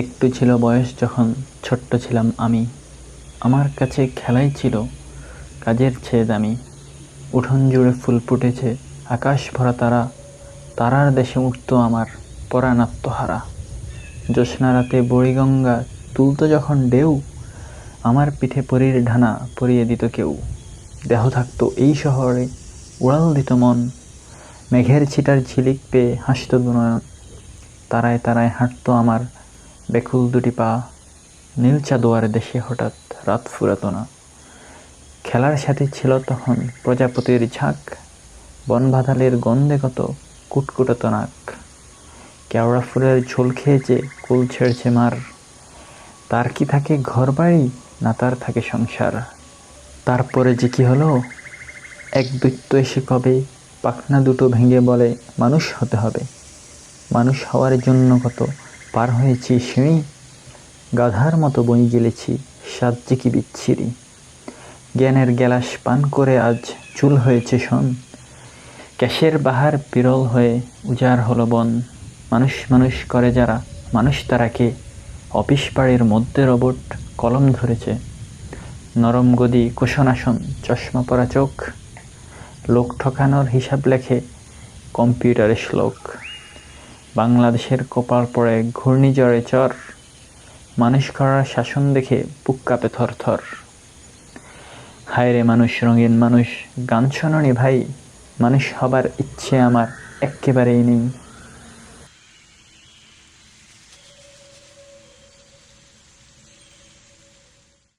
একটু ছিল বয়স যখন ছোট্ট ছিলাম আমি। আমার কাছে খেলাই ছিল, কাজের চেয়ে দামি উঠোন জুড়ে ফুল ফুটেছে, আকাশ ভরা তারা, তারার দেশে উঠত আমার পরাণাত্মহারা। জ্যোৎস্না রাতে বুড়িগঙ্গা তুলত যখন ঢেউ, আমার পিঠে পরীর ঢানা পরিয়ে দিত কেউ। দেহ থাকতো এই শহরে, উড়াল দিত মন। মেঘের ছিটার ঝিলিক পেয়ে হাসত দুনয়ন। তারায় তারায় হাঁটতো আমার বেকুল দুটি পা নীলচা দোয়ার দেশে হঠাৎ রাত ফুরাতো না। খেলার সাথে ছিল তখন প্রজাপতির ঝাঁক বনবাঁধালের গন্ধে কত কুটকুটাত নাক। কেওড়া ফুলের ঝোল খেয়েছে কুল ছেড়েছে মার, তার কি থাকে ঘর বাড়ি না তার থাকে সংসার? তারপরে যে কি হলো? এক দৈত্য এসে কবে পাখনা দুটো ভেঙে বলে, মানুষ হতে হবে। মানুষ হওয়ার জন্য কত পার হয়েছি সিঁড়ি গাধার মতো বই গেলেছি সাজ্জে কি বিচ্ছিরি। জ্ঞানের গেলাস পান করে আজ চুল হয়েছে শন। ক্যাশের বাহার বিরল হয়ে উজাড় হলো বন। মানুষ মানুষ করে যারা, মানুষ তারাকে। অফিস পাড়ের মধ্যে রবট কলম ধরেছে। নরম গদি কুশনাসন চশমা পরা চোখ। লোক ঠকানোর হিসাব লেখে কম্পিউটারে শ্লোক। বাংলাদেশের কপাল পড়ে ঘূর্ণিঝড়ে চর, মানুষ করার শাসন দেখে বুক কাঁপে থর থর। হায় রে মানুষ, রঙিন মানুষ, গান শোনি ভাই, মানুষ হবার ইচ্ছে আমার একেবারেই নেই।